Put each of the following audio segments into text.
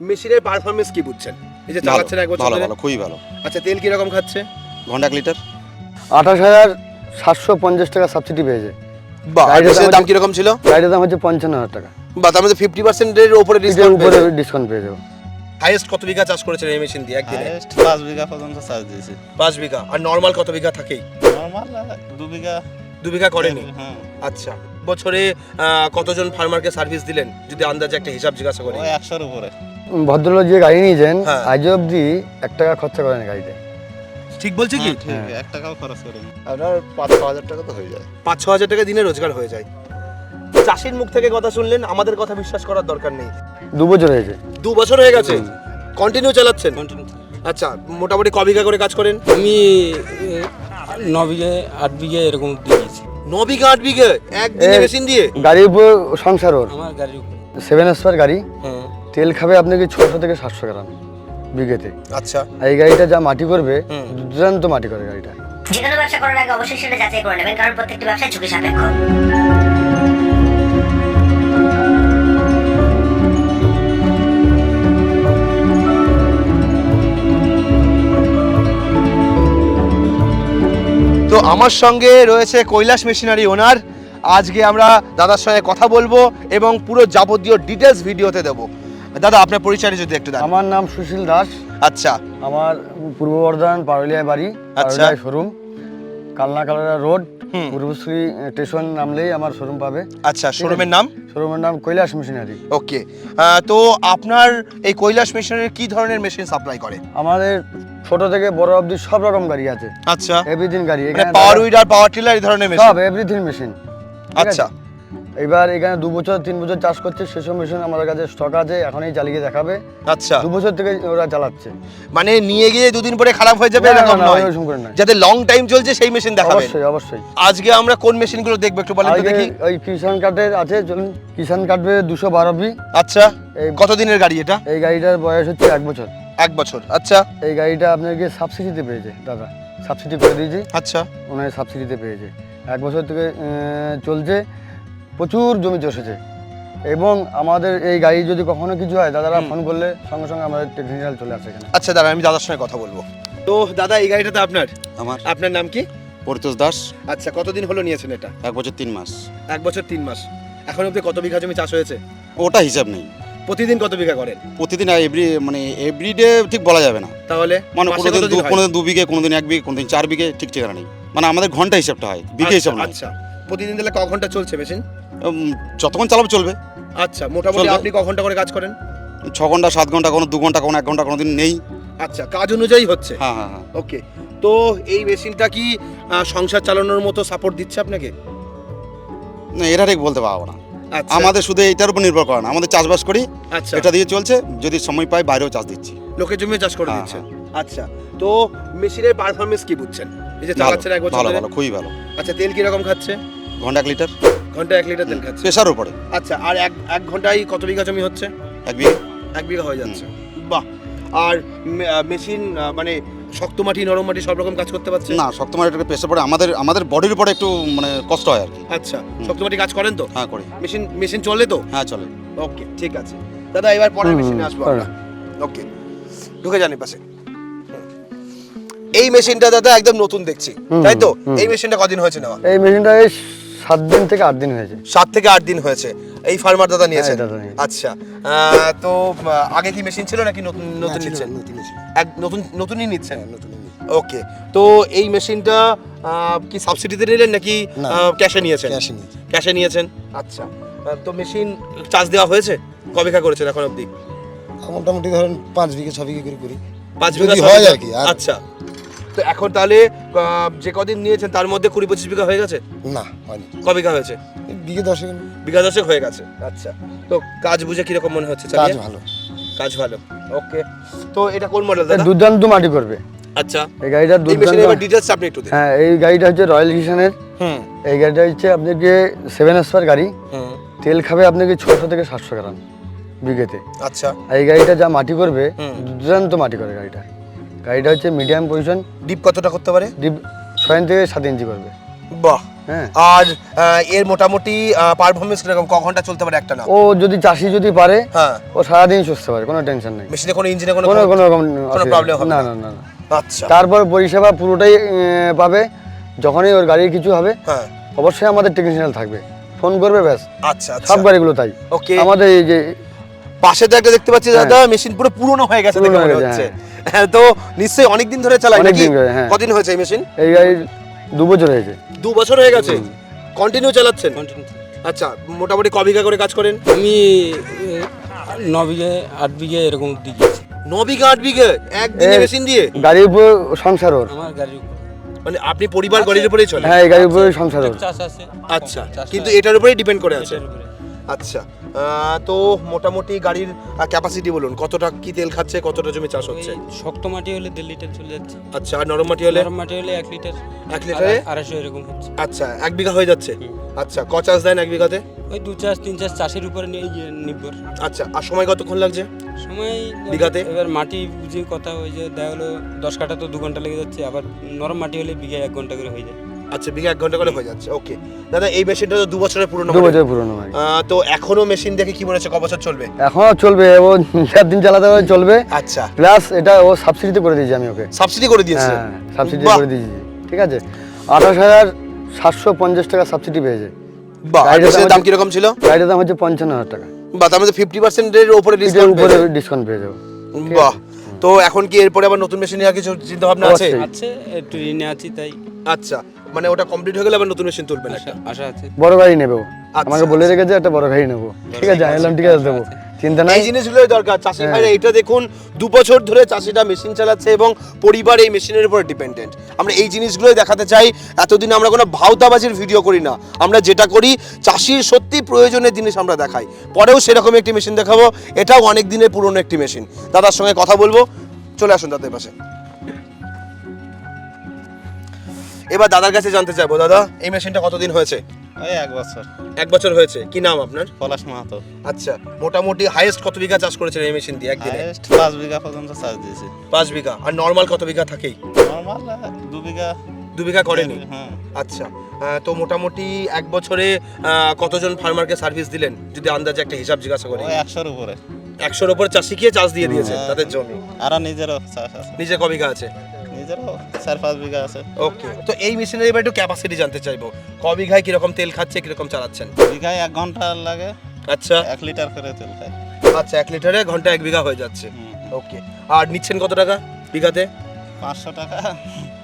মেশিনের পারফরমেন্স কি বুঝছেন? এই যে চালাচ্ছেন এক বছর ভালো ধরে। ভালো খুবই ভালো। আচ্ছা তেল কি রকম খাচ্ছে? ঘণ্টা এক লিটার। আঠাশ হাজার সাতশো পঞ্চাশ টাকা সাবসিডি পেয়েছে। বাহ গাড়িটার মেশিনের দাম দাম কি রকম ছিল? গাড়ির দাম হচ্ছে পঞ্চান্ন হাজার টাকা। বা তার মধ্যে ফিফটি পার্সেন্টের উপরে এটার ডিসকাউন্ট উপরে ডিসকাউন্ট পেয়ে যাব হাইয়েস্ট কত বিঘা চাষ করেছেন এই মেশিন দিয়ে একদিনে হাইয়েস্ট পাঁচ বিঘা পর্যন্ত চাষ দিয়েছি। পাঁচ বিঘা আর নর্মাল কত বিঘা থাকেই? নর্মাল দু বিঘা। দু বিঘা করেনি? হ্যাঁ আচ্ছা বছরে আহ, কতজন ফার্মারকে সার্ভিস দিলেন? যদি আন্দাজে একটা হিসাব জিজ্ঞাসা করি। ওই একশোর উপরে। ভদ্রলোক যে গাড়ি নিয়েছেন হ্যাঁ। আজ অবধি এক টাকা খরচা করেন গাড়িতে। ঠিক বলছি কি? হ্যাঁ, ঠিক। এক টাকাও খরচ করিনি। আপনার পাঁচ ছ হাজার টাকা তো হয়ে যায়। পাঁচ ছ হাজার টাকা দিনে রোজগার হয়ে যায়। চাষির মুখ থেকে কথা শুনলেন আমাদের কথা বিশ্বাস করার দরকার নেই। দু বছর হয়েছে। দু বছর হয়ে গেছে? কন্টিনিউ চালাচ্ছেন? আচ্ছা মোটামুটি ক বিঘা করে কাজ করেন? আমি ন বিঘে আট বিঘে এরকম দিয়েছি। ন বিঘা আট বিঘে? একদিনে এ- মেশিন দিয়ে? গাড়ির উপর সংসার ওর? আমার গাড়ির উপর। সেভেন স্টার গাড়ি? হ্যাঁ। তেল খাবে আপনাকে ছশো থেকে সাতশো গ্রাম বিঘেতে। আচ্ছা। আর এই গাড়িটা যা মাটি করবে। দুর্দান্ত মাটি করে গাড়িটা। যে কোনো ব্যবসা করার আগে অবশ্যই সেটা যাচাই করে নেবেন কারণ প্রত্যেকটি ব্যবসা ঝুঁকি সাপেক্ষ। তো আমার সঙ্গে রয়েছে কৈলাস মেশিনারি ওনার। আজকে আমরা দাদার সঙ্গে কথা বলব এবং পুরো যাবতীয় ডিটেলস ভিডিওতে দেবো। দাদা আপনার পরিচয় যদি একটু দেন। আমার নাম সুশীল দাস। আচ্ছা। আমার পূর্ব বর্ধমান পারুলিয়ায় বাড়ি আচ্ছা। পারুলিয়ায় শোরুম। কালনা কালারা রোড। পূর্বশ্রী স্টেশন নামলেই আমার শোরুম পাবে। আচ্ছা শোরুমের নাম? শোরুমের নাম কৈলাস মেশিনারি। ওকে। তো আপনার এই কৈলাস মেশিনারির কি ধরনের মেশিন সাপ্লাই করে? আমাদের ছোট থেকে বড় অবধি সব রকম গাড়ি আছে। আচ্ছা। এভরিথিং গাড়ি। মানে এখানে পাওয়ার উইডার পাওয়ার টিলার এই ধরনের মেশিন সব এভরিথিং মেশিন আচ্ছা। এবার এখানে দু বছর তিন বছর চাষ করছে সেসব মেশিন আমাদের কাছে স্টক আছে এখনই চালিয়ে দেখাবে। আচ্ছা। দু বছর থেকে ওরা চালাচ্ছে মানে নিয়ে গিয়ে দুদিন পরে খারাপ হয়ে যাবে এরকম নয়। যাতে লং টাইম চলছে সেই মেশিন দেখাবেন অবশ্যই অবশ্যই। আজকে আমরা কোন মেশিনগুলো দেখব একটু বলেন দেখি। ওই কিষান কার্ডের আছে চলুন। কিষান কার্ডে দুশো বারো বি আচ্ছা এই কতদিনের গাড়ি এটা? এই গাড়িটার বয়স হচ্ছে এক বছর। এক বছর আচ্ছা। এই গাড়িটা আপনাকে সাবসিডিতে পেয়েছে দাদা। সাবসিডি করে দিয়েছে। আচ্ছা। ওনার সাবসিডিতে পেয়েছে। এক বছর থেকে চলছে। প্রচুর জমি চষেছে এবং আমাদের এই গাড়ি যদি কখনো কিছু হয় দাদারা ফোন করলে সঙ্গে সঙ্গে আমাদের টেকনিক্যাল চলে আসে এখানে। আচ্ছা দাদা আমি দাদার সঙ্গে কথা বলব। তো দাদা এই গাড়িটা তো আপনার? আমার। আপনার নাম কি? পরিতোষ দাস। আচ্ছা কতদিন হলো নিয়েছেন এটা? এক বছর তিন মাস। এক বছর তিন মাস। এখন অব্দি কত বিঘা জমি চাষ হয়েছে? ওটা হিসাব নেই। প্রতিদিন কত বিঘা করেন? প্রতিদিন এভরি মানে এভরিডে ঠিক বলা যাবে না। তাহলে মানে কোনোদিন দু? কোনোদিন দু বিঘে কোনোদিন এক বিঘে কোনোদিন চার বিঘে ঠিক ঠিকানা নেই। মানে আমাদের ঘণ্টা হিসাবটা হয় বিঘে আচ্ছা, হিসাব নয় আচ্ছা। প্রতিদিন তাহলে ক ঘণ্টা চলছে মেশিন যতক্ষণ চালাবো চলবে। আচ্ছা মোটামুটি আপনি ক ঘণ্টা করে কাজ করেন? ছ ঘণ্টা সাত ঘণ্টা কোনো দু ঘণ্টা কোনো এক ঘণ্টা কোনো দিন নেই। আচ্ছা কাজ অনুযায়ী হচ্ছে? হ্যাঁ হ্যাঁ হ্যাঁ। ওকে তো এই মেশিনটা কি সংসার চালানোর মতো সাপোর্ট দিচ্ছে আপনাকে? না এটা ঠিক বলতে পারব না। আচ্ছা। আমাদের শুধু এইটার উপর নির্ভর করে না আমাদের চাষবাস করি আচ্ছা। এটা দিয়ে চলছে যদি সময় পাই বাইরেও চাষ দিচ্ছি। লোকের জমি চাষ করে হ্যাঁ, দিচ্ছে। আচ্ছা তো মেশিনের পারফরমেন্স কি বুঝছেন? এই যে চালাচ্ছেন এক বছর ভালো ভালো খুবই ভালো। আচ্ছা তেল কি রকম খাচ্ছে? ঘণ্টা এক লিটার। ঘণ্টা এক লিটার তেল খাচ্ছে। প্রেশার উপরে। আচ্ছা আর এক এক ঘন্টায় কত বিঘা জমি হচ্ছে? এক বিঘে। এক বিঘা হয়ে যাচ্ছে। বাহ! আর মেশিন মানে শক্ত মাটি নরম মাটি সব রকম কাজ করতে পারছে? না শক্ত মাটির একটু প্রেশার পড়ে। আমাদের আমাদের বডির উপরে একটু মানে কষ্ট হয় আর কি। আচ্ছা শক্ত মাটি কাজ করেন তো? হ্যাঁ করি। মেশিন মেশিন চলে তো? হ্যাঁ চলে। ওকে ঠিক আছে। দাদা এবার পরের মেশিনে আসব আমরা। ওকে ঢুকে যান পাশে। এই মেশিনটা দাদা একদম নতুন দেখছি তাই তো? এই মেশিনটা কদিন হয়েছে নেওয়া? এই মেশিনটা এই সাত দিন থেকে আট দিন হয়েছে। সাত থেকে আট দিন হয়েছে। এই ফার্মার দাদা নিয়েছেন? হ্যাঁ, দাদা নিয়েছে। আচ্ছা। আহ, তো আহ, আগে কি মেশিন ছিল নাকি নতুন নতুন নিচ্ছেন? এক নতুন নতুনই নিচ্ছেন? ওকে তো এই মেশিনটা আহ, কি সাবসিডিতে নিলেন নাকি না। ক্যাশে নিয়েছেন? ক্যাশে নিয়েছি। ক্যাশে নিয়েছেন? আচ্ছা। আহ, তো মেশিন চার্জ দেওয়া হয়েছে? কবে কা করেছেন এখন অবধি? মোটামুটি ধরেন পাঁচ বিঘে ছ বিঘে করে করি। পাঁচ যদি বিঘা? হয় আর কি, আর- আচ্ছা। তো এখন তাহলে যে কদিন নিয়েছেন তার মধ্যে কুড়ি পঁচিশ বিঘা হয়ে গেছে? না হয়নি। ক বিঘা হয়েছে? বিঘে দশেক। বিঘা দশেক হয়ে গেছে। আচ্ছা। তো কাজ বুঝে কীরকম মনে হচ্ছে কাজ ভালো। কাজ ভালো। ওকে। তো এটা কোন মডেল দাদা? দুর্দান্ত মাটি করবে। আচ্ছা। এই গাড়িটার এই দুর্দান্ত এবার ডিটেইলস আপনি একটু হ্যাঁ এই গাড়িটা হচ্ছে রয়্যাল কিষানের হুম। এই গাড়িটা হচ্ছে আপনাকে সেভেন স্টার গাড়ি। হুম। তেল খাবে আপনাকে ছশো থেকে সাতশো গ্রাম বিঘেতে। আচ্ছা। এই গাড়িটা যা মাটি করবে দুর্দান্ত মাটি করে গাড়িটা। গাড়িটা হচ্ছে মিডিয়াম পজিশন ডিপ কতটা করতে পারে? ডিপ ছয় থেকে সাত ইঞ্চি করবে। বাহ। হ্যাঁ। আর এর মোটামুটি পারফরমেন্স কীরকম? ক ঘণ্টা চলতে পারে একটা না? ও যদি চাষি যদি পারে হ্যাঁ। ও সারাদিন সুস্থ পারে কোনো টেনশন নেই। মেশিনে কোনো ইঞ্জিনে কোনো কোনো কোনো রকম কোনো প্রবলেম হবে না। না? না আচ্ছা। তারপর পরিষেবা পুরোটাই পাবে। যখনই ওর গাড়ির কিছু হবে হ্যাঁ। অবশ্যই আমাদের টেকনিশিয়ান থাকবে। ফোন করবে ব্যাস। আচ্ছা আচ্ছা। সব গাড়িগুলো তাই। ওকে আমাদের এই যে পাশে তো একটা দেখতে পাচ্ছি দাদা মেশিন পুরো পুরনো হয়ে গেছে দেখে মনে হচ্ছে। হ্যাঁ। তো নিশ্চয়ই অনেক দিন ধরে চালাই। অনেক নাকি? দিন ধরে, হ্যাঁ। কদিন হয়েছে এই মেশিন? এই গাড়ি দু বছর হয়েছে। দু বছর হয়ে গেছে? কন্টিনিউ চালাচ্ছেন? আচ্ছা মোটামুটি ক বিঘা করে কাজ করেন? আমি ন বিঘে আট বিঘে এরকম দিয়েছি ন বিঘা আট বিঘে? একদিনে মেশিন দিয়ে? গাড়ির উপর সংসার ওর। আমার গাড়ির উপর। মানে আপনি পরিবার গাড়ির উপরেই চলে হ্যাঁ এই গাড়ির উপরে সংসার ওর। আচ্ছা কিন্তু এটার উপরেই ডিপেন্ড করে আছে। এটার উপরে। আচ্ছা। তো মোটামুটি গাড়ির ক্যাপাসিটি বলুন কতটা কি তেল খাচ্ছে কতটা জমি চাষ হচ্ছে? শক্ত মাটি হলে দেড় লিটার চলে যাচ্ছে। আচ্ছা আর নরম মাটি হলে? নরম মাটি হলে এক লিটার এক লিটারে? আড়াইশো এরকম হচ্ছে। আচ্ছা এক বিঘা হয়ে যাচ্ছে? আচ্ছা ক চাষ দেন এক বিঘাতে? ওই দু চাষ তিন চাষ চাষের উপরে নিয়ে নির্ভর। আচ্ছা আর সময় কতক্ষণ লাগছে? সময় বিঘাতে? এবার মাটি বুঝে কথা ওই যে দেখা হলো দশ কাঠা তো দু ঘণ্টা লেগে যাচ্ছে আবার নরম মাটি হলে বিঘা এক ঘণ্টা করে হয়ে যায়। আচ্ছা বিঘা এক ঘণ্টা করে হয়ে যাচ্ছে ওকে দাদা এই মেশিনটা তো দু বছরের পুরনো দু model। বছর পুরনো আহ, তো এখনও মেশিন দেখে কি মনে হচ্ছে ক বছর চলবে? এখনও চলবে ও চার দিন চালাতে হবে চলবে। আচ্ছা। প্লাস এটা ও সাবসিডিতে করে দিয়েছি আমি ওকে। সাবসিডি করে দিয়েছে? হ্যাঁ সাবসিডি করে দিয়েছি ঠিক আছে? আঠাশ হাজার সাতশো পঞ্চাশ টাকা সাবসিডি পেয়েছে। গাড়িটার দাম কীরকম ছিল? গাড়িটার দাম হচ্ছে পঞ্চান্ন হাজার টাকা। বা তার মধ্যে ফিফটি পার্সেন্টের উপরে ডিসকাউন্ট উপরে ডিসকাউন্ট পেয়ে যাব। বাহ তো এখন কি এরপরে আবার নতুন মেশিন কিছু চিন্তা ভাবনা আছে? আছে একটু ঋণে আছি তাই। আচ্ছা মানে ওটা কমপ্লিট হয়ে গেলে আবার নতুন মেশিন তুলবেন আশা একটা। আশা আছে। বড় গাড়ি নেব। আচ্ছা, আমাকে বলে রেখেছে একটা বড় গাড়ি নেব। ঠিক আছে আমি বললাম ঠিক আছে দেবো। চিন্তা নাই? এই জিনিসগুলোই দরকার। চাষি ভাইরা এটা দেখুন দু বছর ধরে চাষিটা মেশিন চালাচ্ছে এবং পরিবার এই মেশিনের উপর ডিপেন্ডেন্ট আমরা এই জিনিসগুলোই দেখাতে চাই। এতদিন আমরা কোনো ভাওতাবাজির ভিডিও করি না। আমরা যেটা করি চাষির সত্যি প্রয়োজনের জিনিস আমরা দেখাই। পরেও সেরকম একটি মেশিন দেখাবো। এটাও অনেক দিনের পুরনো একটি মেশিন দাদার সঙ্গে কথা বলব। চলে আসুন দাদার পাশে। এবার দাদার কাছে জানতে চাইব দাদা। এই মেশিনটা কতদিন হয়েছে? এক বছর। এক বছর হয়েছে। কি নাম আপনার? পলাশ মাহাতো। আচ্ছা মোটামুটি হাইয়েস্ট কত বিঘা চাষ করেছেন এই মেশিন দিয়ে একদিনে? হাইয়েস্ট পাঁচ বিঘা পর্যন্ত চাষ দিয়েছি। পাঁচ বিঘা। আর নর্মাল কত বিঘা থাকেই? নর্মাল দু বিঘা। দু বিঘা করেনি? হ্যাঁ আচ্ছা আহ, তো মোটামুটি এক বছরে আহ, কতজন ফার্মারকে সার্ভিস দিলেন? যদি আন্দাজে একটা হিসাব জিজ্ঞাসা করি। একশোর উপরে। একশোর ওপর চাষি গিয়ে চাষ দিয়ে দিয়েছে হ্যাঁ। তাদের জমি? আর নিজেরও চাষ আছে। নিজে ক আছে। নিজেরও চার পাঁচ বিঘা আছে। ওকে তো এই মেশিনের এবার একটু ক্যাপাসিটি জানতে চাইব। ক বিঘায় কীরকম তেল খাচ্ছে কীরকম চালাচ্ছেন? বিঘায় এক ঘণ্টা লাগে আচ্ছা। এক লিটার করে তেল খায়। আচ্ছা এক লিটারে ঘণ্টা এক বিঘা হয়ে যাচ্ছে। ওকে আর নিচ্ছেন কত টাকা বিঘাতে? পাঁচশো টাকা।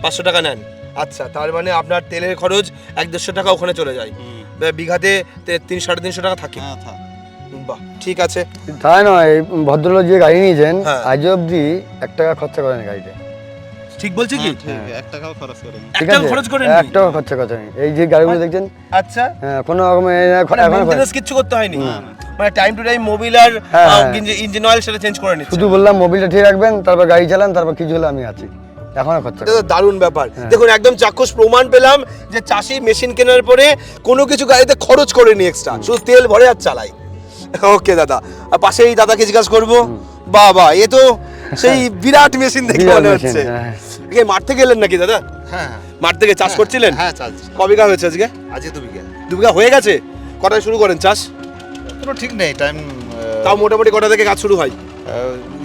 পাঁচশো টাকা নেন। আচ্ছা তার মানে আপনার তেলের খরচ এক দেড়শো টাকা ওখানে চলে যায়। বিঘাতে তিন সাড়ে তিনশো টাকা থাকে। হ্যাঁ বাহ ঠিক আছে। তাই নয় ভদ্রলোক যে গাড়ি নিয়েছেন হ্যাঁ। আজ অবধি এক টাকা খরচা করেন গাড়িতে। ঠিক বলছি কি? হ্যাঁ, এক টাকাও খরচ করিনি। একটাও খরচ করেন এক টাকা খরচা করেন। এই যে গাড়িগুলো দেখছেন? আচ্ছা। হ্যাঁ কোনো রকম মেইনটেনেন্স কিচ্ছু করতে হয়নি? মানে টাইম টু টাইম মোবিল আর হ্যাঁ, হ্যাঁ। ইঞ্জিন অয়েল সেটা চেঞ্জ করে নিচ্ছে। শুধু বললাম মোবিলটা ঠিক রাখবেন তারপর গাড়ি চালান তারপর কিছু হলে আমি আছি। এখনও খরচা। দারুণ ব্যাপার। হ্যাঁ। দেখুন একদম চাক্ষুষ প্রমাণ পেলাম যে চাষি মেশিন কেনার পরে কোনো কিছু গাড়িতে খরচ করেনি এক্সট্রা শুধু তেল ভরে আর চালায় ওকে দাদা। আর পাশে এই দাদাকে জিজ্ঞাসা করব বা বা এ তো সেই বিরাট মেশিন দেখে মনে হচ্ছে। হ্যাঁ। মাঠ থেকে এলেন নাকি দাদা? হ্যাঁ মাঠ থেকে চাষ করছিলেন? হ্যাঁ চাষ ক বিঘা হয়েছে আজকে? আজকে দু বিঘা দু বিঘা হয়ে গেছে? কটায় শুরু করেন চাষ? কোনো ঠিক নেই টাইম তাও মোটামুটি কটা থেকে কাজ শুরু হয়?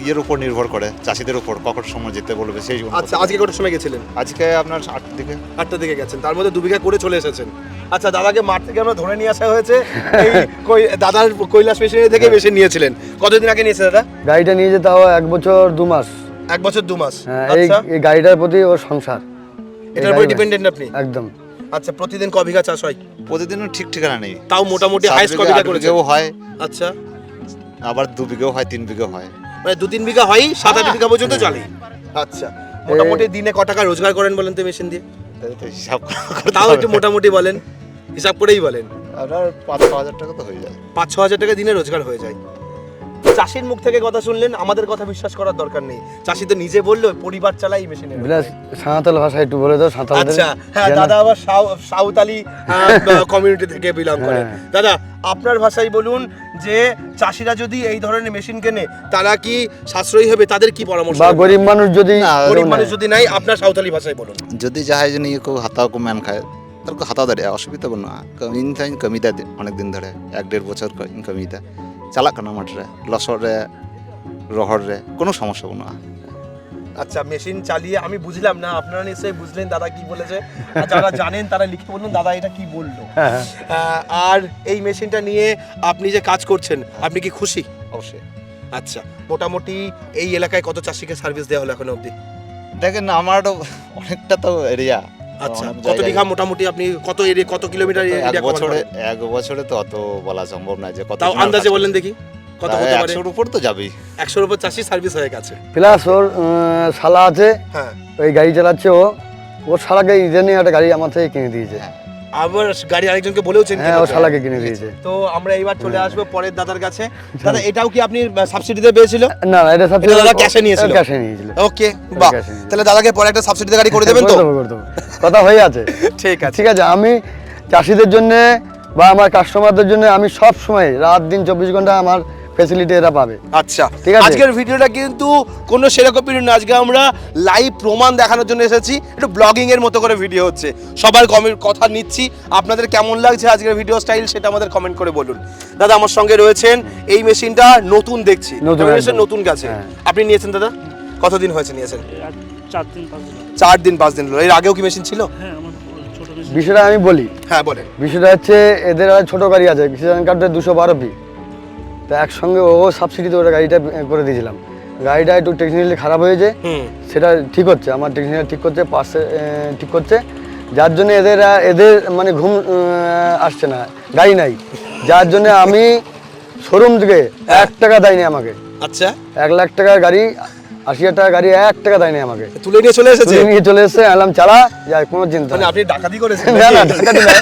ইয়ের উপর নির্ভর করে চাষিদের উপর কখন সময় যেতে বলবে সেই। আচ্ছা আজকে কটার সময় গেছিলেন? আজকে আপনার আটটার দিকে আটটা দিকে গেছেন তার মধ্যে দু বিঘা করে চলে এসেছেন। আচ্ছা দাদাকে মাঠ থেকে আমরা ধরে নিয়ে আসা হয়েছে। এই কই- দাদার কৈলাস মেশিনারি থেকে মেশিন নিয়েছিলেন। কতদিন আগে নিয়েছে দাদা? গাড়িটা নিয়ে যেতে তাও এক বছর দু মাস। এক বছর দু মাস। হ্যাঁ এই আচ্ছা। গাড়িটার প্রতি ওর সংসার। এটার উপর ডিপেন্ডেন্ট আপনি? একদম। আচ্ছা প্রতিদিন ক বিঘা চাষ হয়? প্রতিদিনও ঠিক ঠিকানা নেই। তাও মোটামুটি হাইস্ট ক বিঘা, বিঘা আট হয়। আচ্ছা। আবার দু বিঘেও হয় তিন বিঘেও হয়। মানে দু তিন বিঘা হয় সাত আট বিঘা পর্যন্ত চলে। আচ্ছা। মোটামুটি দিনে ক টাকা রোজগার করেন বলেন তো মেশিন দিয়ে? হিসাব তাও একটু মোটামুটি বলেন। হিসাব করেই বলেন। আপনার পাঁচ ছ হাজার টাকা তো হয়ে যায়। পাঁচ ছ হাজার টাকা দিনে রোজগার হয়ে যায়। চাষির মুখ থেকে কথা শুনলেন আমাদের কথা বিশ্বাস করার দরকার নেই। চাষি তো নিজে বলল পরিবার চালাই মেশিনে বিলাস সাঁওতাল ভাষা একটু বলে দাও সাঁওতাল আচ্ছা হ্যাঁ দাদা আবার সাঁওতালি কমিউনিটি হ্যাঁ, হ্যাঁ। থেকে বিলং করে। হ্যাঁ, দাদা আপনার ভাষায় বলুন যে চাষিরা যদি এই ধরনের মেশিন কেনে তারা কি সাশ্রয়ী হবে? তাদের কি পরামর্শ বা গরিব মানুষ যদি গরিব মানুষ যদি নাই আপনার সাঁওতালি ভাষায় বলুন। যদি যাহাই জন্য কেউ হাতাও কো ম্যান খায় তার হাতা দাঁড়িয়ে অসুবিধা কোনো ইনকাম কমিতা অনেক দিন ধরে এক দেড় বছর ইনকামিতা ᱪᱟᱞᱟᱜ ᱠᱟᱱᱟ ᱢᱟᱴᱷᱨᱮ ᱞᱚᱥᱚᱫ রহররে কোনো সমস্যা না। আচ্ছা মেশিন চালিয়ে আমি বুঝলাম না আপনারা নিশ্চয়ই বুঝলেন দাদা কি বলেছে। যারা জানেন তারা লিখে বলুন দাদা এটা কি বলল। হ্যাঁ, হ্যাঁ। আর এই মেশিনটা নিয়ে আপনি যে কাজ করছেন আপনি কি খুশি? অবশ্যই। আচ্ছা মোটামুটি এই এলাকায় কত চাষিকে সার্ভিস দেওয়া হলো এখন অবধি? দেখেন আমার অনেকটা তো এরিয়া আচ্ছা কত বিঘা মোটামুটি আপনি কত এরিয়া কত কিলোমিটার এক বছরে এক বছরে তো অত বলা সম্ভব না যে কত তাও আন্দাজে বলেন দেখি কত হতে পারে? একশোর উপর তো যাবেই। একশোর উপর চাষি সার্ভিস হয়ে গেছে। প্লাস ওর আহ, শালা আছে হ্যাঁ। ওই গাড়ি চালাচ্ছে ও। ওর শালাকে ইডেনে একটা গাড়ি আমার থেকে কিনে দিয়েছে। আবার গাড়ি আরেকজনকে বলেওছেন হ্যাঁ ওর শালাকে কিনে দিয়েছে। তো আমরা এইবার চলে আসব পরের দাদার কাছে। দাদা এটাও কি আপনি সাবসিডিতে পেয়েছিল? না না এটা সব এটা দাদা এ নিয়েছিল? ক্যাশে নিয়েছিল। ওকে বাহ। তাহলে দাদাকে পরে একটা সাবসিডিতে গাড়ি করে দেবেন তো। কথা হয়ে আছে। ঠিক আছে। ঠিক আছে আমি চাষিদের জন্য বা আমার কাস্টমারদের জন্য আমি সব সময় রাত দিন চব্বিশ ঘণ্টা আমার ফেসিলিটি এরা পাবে। আচ্ছা। ঠিক আছে। আজকের ভিডিওটা কিন্তু কোনো সেরকম ভিডিও না আজকে আমরা লাইভ প্রমাণ দেখানোর জন্য এসেছি। একটু ব্লগিং এর মতো করে ভিডিও হচ্ছে। সবার কমেন্ট কথা নিচ্ছি। আপনাদের কেমন লাগছে আজকের ভিডিও স্টাইল সেটা আমাদের কমেন্ট করে বলুন। দাদা আমার সঙ্গে রয়েছেন এই মেশিনটা নতুন দেখছি। নতুন গেছে। হ্যাঁ। আপনি নিয়েছেন দাদা? কতদিন হয়েছে নিয়েছেন? চার দিন পাঁচ দিন। চার দিন পাঁচ দিন হলো। এর আগেও কি মেশিন ছিল? হ্যাঁ আমার ছোট বেশি বিষয়টা আমি বলি। হ্যাঁ বলেন। বিষয়টা হচ্ছে এদের ছোট গাড়ি আছে কিষান কার্ডের দুশো বারো পি তা একসঙ্গে ও সাবসিডিতে ওটা গাড়িটা করে দিয়েছিলাম। গাড়িটা একটু টেকনিক্যালি খারাপ হয়েছে সেটা ঠিক হচ্ছে আমার টেকনিক্যাল ঠিক করছে পাশে ঠিক করছে। যার জন্য এদের এদের মানে ঘুম আসছে না গাড়ি নাই। যার জন্য আমি শোরুম থেকে এক টাকা দেয়নি আমাকে। আচ্ছা। এক লাখ টাকার গাড়ি আশি হাজার টাকার গাড়ি এক টাকা দেয়নি আমাকে। তুলে নিয়ে চলে এসেছে? নিয়ে চলে এসছে আলাম চালা যাই কোনো চিন্তা মানে আপনি ডাকাতি করেছেন না না? টাকাটি না।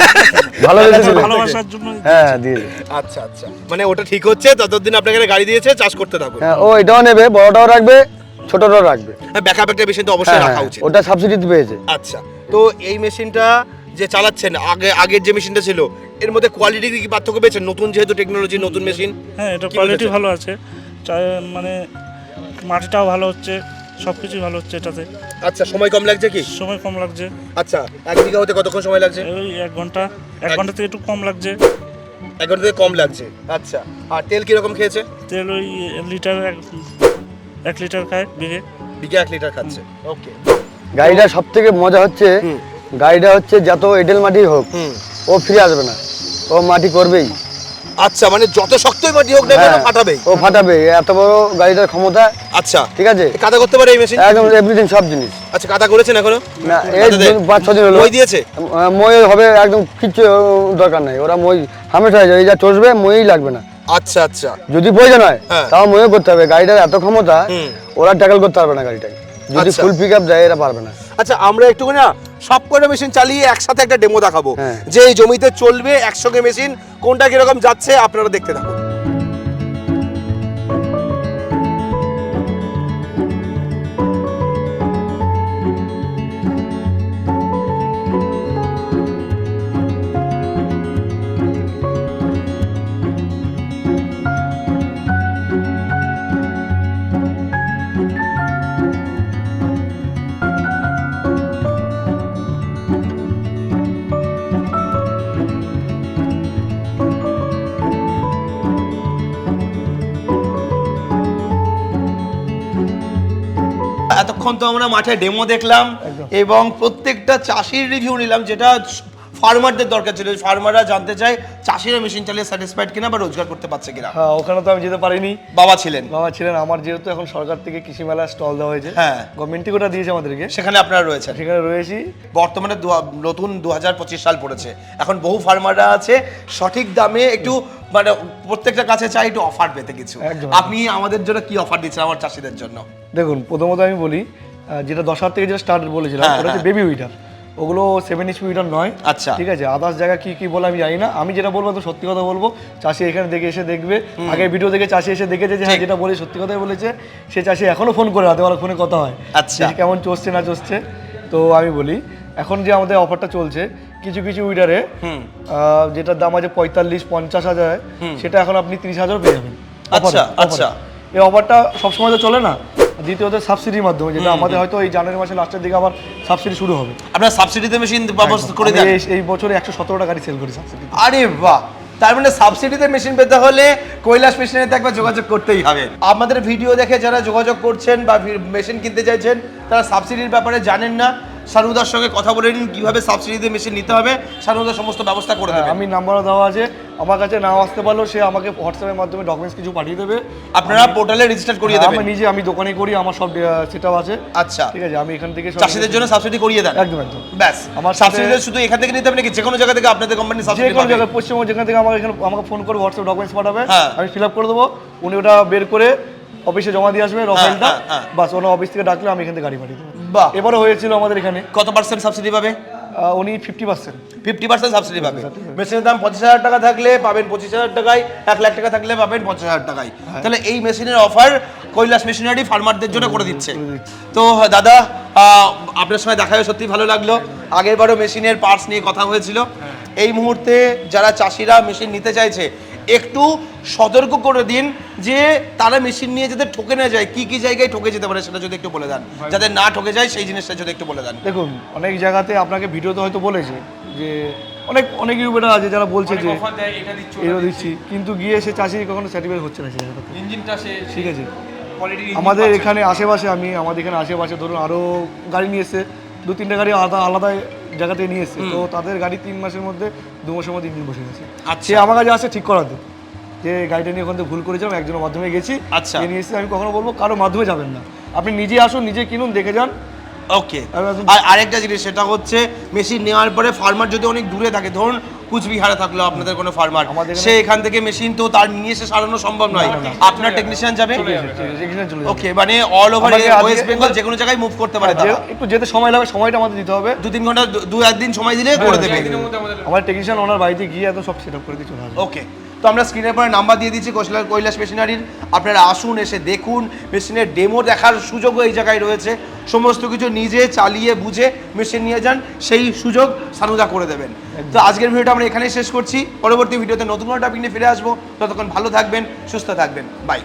দিল। ভালোবাসার জন্য হ্যাঁ দিয়ে আচ্ছা আচ্ছা। মানে ওটা ঠিক হচ্ছে ততদিন আপনাকে গাড়ি দিয়েছে চাষ করতে থাকুন। হ্যাঁ ও এটাও নেবে বড়টাও রাখবে ছোটটাও রাখবে। ব্যাকআপ একটা মেশিন তো অবশ্যই হ্যাঁ, রাখা হ্যাঁ, উচিত। ওটা সাবসিডিতে পেয়েছে। আচ্ছা তো এই মেশিনটা যে চালাচ্ছেন আগে আগের যে মেশিনটা ছিল এর মধ্যে কোয়ালিটি কি পার্থক্য পেয়েছেন? নতুন যেহেতু টেকনোলজি নতুন মেশিন হ্যাঁ এটা কোয়ালিটি ভালো আছে। মানে মাটিটাও ভালো হচ্ছে সব কিছুই ভালো হচ্ছে এটাতে। আচ্ছা সময় কম লাগছে কি? সময় কম লাগছে। আচ্ছা এক বিঘা হতে কতক্ষণ সময় লাগছে? ওই এক ঘণ্টা এক ঘণ্টা থেকে একটু কম লাগছে। এক ঘণ্টা থেকে কম লাগছে আচ্ছা। আর তেল কীরকম খেয়েছে? তেল ওই লিটার এক এক লিটার খায় বিঘে। বিঘে এক লিটার খাচ্ছে ওকে। গাড়িটা সব থেকে মজা হচ্ছে। গাড়িটা হচ্ছে যত এঁটেল মাটি হোক ও ফিরে আসবে না। ও মাটি করবেই। আচ্ছা মানে যত শক্তই মাটি হোক না কেন হ্যাঁ, ও ফাটাবে এত বড় গাড়িটার ক্ষমতা আচ্ছা ঠিক আছে? কাদা করতে পারে এই মেশিন একদম এভরিথিং সব জিনিস। আচ্ছা কাদা করেছেন এখনও? না এই পাঁচ ছ দিন হলো। মই দিয়েছে? মই হবে একদম কিচ্ছু দরকার নাই। ওরা মই হামেশা হয়ে যায় এই যা চষবে মই লাগবে না। আচ্ছা আচ্ছা। যদি প্রয়োজন হয় হ্যাঁ। তাও ময়ও করতে হবে। গাড়িটার এত ক্ষমতা ওরা ট্যাকল করতে পারবে না গাড়িটাকে। যদি আচ্ছা। ফুল পিক আপ দেয় এরা পারবে না। আচ্ছা আমরা একটু না সব কটা মেশিন চালিয়ে একসাথে একটা ডেমো দেখাবো হ্যাঁ। যে এই জমিতে চলবে একসঙ্গে মেশিন কোনটা কীরকম যাচ্ছে আপনারা দেখতে থাকুন এতক্ষণ তো আমরা মাঠে ডেমো দেখলাম এবং প্রত্যেকটা চাষির রিভিউ নিলাম যেটা ফার্মারদের দরকার ছিল ফার্মাররা জানতে চায় চাষিরা মেশিন চালিয়ে স্যাটিসফাইড কিনা বা রোজগার করতে পারছে কিনা। হ্যাঁ ওখানে তো আমি যেতে পারিনি। বাবা ছিলেন। বাবা ছিলেন আমার যেহেতু এখন সরকার থেকে কৃষি মেলা স্টল দেওয়া হয়েছে হ্যাঁ। গভর্নমেন্টই ওটা দিয়েছে আমাদেরকে। সেখানে আপনারা রয়েছে সেখানে রয়েছি। বর্তমানে নতুন দুহাজার পঁচিশ সাল পড়েছে। এখন বহু ফার্মাররা আছে সঠিক দামে একটু মানে প্রত্যেকটা কাছে চাই একটু অফার পেতে কিছু। আপনি আমাদের জন্য কি অফার দিচ্ছেন আমার চাষিদের জন্য? দেখুন প্রথমত আমি বলি যেটা দশ হাজার থেকে যেটা স্টার্ট বলেছিলাম ওটা হচ্ছে হ্যাঁ। বেবি উইটার ওগুলো সেভেন ইঞ্চ উইটার নয়। আচ্ছা। ঠিক আছে আদার্স জায়গা কি কি বলে আমি জানি না। আমি যেটা বলব তো সত্যি কথা বলব চাষি এখানে দেখে এসে দেখবে। আগে ভিডিও দেখে চাষি এসে দেখেছে যে হ্যাঁ যেটা বলে সত্যি কথাই বলেছে সে চাষি এখনও ফোন করে রাতে বেলা ফোনে কথা হয়। আচ্ছা। কেমন চলছে না চলছে। তো আমি বলি এখন যে আমাদের অফারটা চলছে কিছু কিছু উইডারে যেটার দাম আছে পঁয়তাল্লিশ পঞ্চাশ হাজার সেটা এখন আপনি তিরিশ হাজার পেয়ে যাবেন। আচ্ছা, আচ্ছা। এই অফারটা সবসময় তো চলে না? দ্বিতীয়ত সাবসিডির মাধ্যমে যেটা আমাদের হয়তো এই জানুয়ারি মাসের লাস্টের দিকে আবার সাবসিডি শুরু হবে। আপনার সাবসিডিতে মেশিন ব্যবস্থা করে দেন। এই- বছরে একশো সতেরো টাকা সেল করি সাবসিডি আরে বাহ! তার মানে সাবসিডিতে মেশিন পেতে হলে কৈলাস মেশিনের একবার যোগাযোগ করতেই হবে। আমাদের ভিডিও দেখে যারা যোগাযোগ করছেন বা মেশিন কিনতে চাইছেন তারা সাবসিডির ব্যাপারে জানেন না। সানুদার সঙ্গে কথা বলে নিন কীভাবে সাবসিডিতে মেশিন নিতে হবে সানুদা সমস্ত ব্যবস্থা করে দেবে আমি নাম্বারও দেওয়া আছে। আমার কাছে নাও আসতে পারলেও সে আমাকে হোয়াটসঅ্যাপের মাধ্যমে ডকুমেন্টস কিছু পাঠিয়ে দেবে। আপনারা পোর্টালে রেজিস্টার করিয়ে আমি নিজে আমি দোকানে করি আমার সব সেটাও আছে। আচ্ছা। ঠিক আছে আমি এখান থেকে চাষিদের জন্য সাবসিডি করিয়ে দেন। একদম একদম। ব্যাস। আমার সাবসিডি শুধু এখান থেকে নিতে হবে নাকি যে কোনো জায়গা থেকে আপনাদের কোম্পানি যে সাবসিডি কোনো পাবে? জায়গায় পশ্চিমবঙ্গ যেখান থেকে আমাকে এখানে আমাকে ফোন করে হোয়াটসঅ্যাপ ডকুমেন্টস পাঠাবে হ্যাঁ। আমি ফিল আপ করে দেবো। উনি ওটা বের করে অফিসে জমা দিয়ে আসবে রফেলটা হ্যাঁ, হ্যাঁ। বাস ওনার অফিস থেকে ডাকলে আমি এখান থেকে গাড়ি পাঠিয়ে দেবো। বাহ। এবারও হয়েছিল আমাদের এখানে। কত পার্সেন্ট সাবসিডি পাবে? উনি fifty percent fifty percent subsidy পাবে। মেশিনের দাম পঁচিশ হাজার টাকা থাকলে পাবেন পঁচিশ হাজার টাকায় এক লাখ টাকা থাকলে পাবেন পঞ্চাশ হাজার টাকায়। তাহলে এই মেশিনের অফার কৈলাস মেশিনারি ফার্মারদের জন্য করে দিচ্ছে। তো দাদা আপনার সঙ্গে দেখা হয়ে সত্যি ভালো লাগল। আগের বারও মেশিনের পার্টস নিয়ে কথা হয়েছিল। এই মুহূর্তে যারা চাষিরা মেশিন নিতে চাইছে একটু সতর্ক করে দিন যে তারা মেশিন নিয়ে যাতে ঠকে না যায় কি কি জায়গায় ঠকে যেতে পারে সেটা যদি একটু বলে দেন। যাতে না ঠকে যায় সেই জিনিসটা যদি একটু বলে দেন। দেখুন অনেক জায়গাতে আপনাকে ভিডিওতে হয়তো বলেছে যে অনেক অনেক ইউটিউবার আছে যারা বলছে যে এটা দিচ্ছি কিন্তু গিয়ে সে চাষি কখনো স্যাটিসফাই হচ্ছে না জায়গাতে ইঞ্জিনটা সে ঠিক আছে। আমাদের এখানে আশেপাশে আমি আমাদের এখানে আশেপাশে ধরুন আরও গাড়ি নিয়ে এসছে। দু তিনটে গাড়ি আলাদা আলাদা জায়গাতে নিয়ে এসছে। তো তাদের গাড়ি তিন মাসের মধ্যে দু মাসের মধ্যে ইঞ্জিন বসে গেছে। আচ্ছা। সে আমার কাছে আসে ঠিক করাতে যে গাড়িটা নিয়ে ওখান থেকে ভুল করেছিলাম একজনের মাধ্যমে গেছি। আচ্ছা। নিয়ে এসেছি আমি কখনো বলব কারও মাধ্যমে যাবেন না। আপনি নিজে আসুন নিজে কিনুন দেখে যান। ওকে। আর আরেকটা জিনিস সেটা হচ্ছে মেশিন নেওয়ার পরে ফার্মার যদি অনেক দূরে থাকে ধরুন কুচবিহারে থাকল আপনাদের কোনো ফার্মার সে এখান থেকে মেশিন তো তার নিয়ে এসে সারানো সম্ভব নয়। আপনার টেকনিশিয়ান যাবে? ওকে মানে অল ওভার ওয়েস্ট বেঙ্গল যে কোনো জায়গায় মুভ করতে পারে যে- একটু যেতে সময় লাগবে সময়টা আমাদের দিতে হবে। দু তিন ঘণ্টা দু- দু একদিন সময় দিলে করে দেবে। আমার টেকনিশিয়ান ওনার বাড়িতে গিয়ে এত সব সেট আপ করে দিয়ে চলে আসবে। ওকে তো আমরা স্ক্রিনের পরে নাম্বার দিয়ে দিচ্ছি কৈলাস কৈলাস মেশিনারির। আপনারা আসুন এসে দেখুন। মেশিনের ডেমো দেখার সুযোগও এই জায়গায় রয়েছে। সমস্ত কিছু নিজে চালিয়ে বুঝে মেশিন নিয়ে যান সেই সুযোগ সানুদা করে দেবেন। তো আজকের ভিডিওটা আমরা এখানেই শেষ করছি। পরবর্তী ভিডিওতে নতুন কোনো টপিক নিয়ে ফিরে আসব। ততক্ষণ ভালো থাকবেন সুস্থ থাকবেন। বাই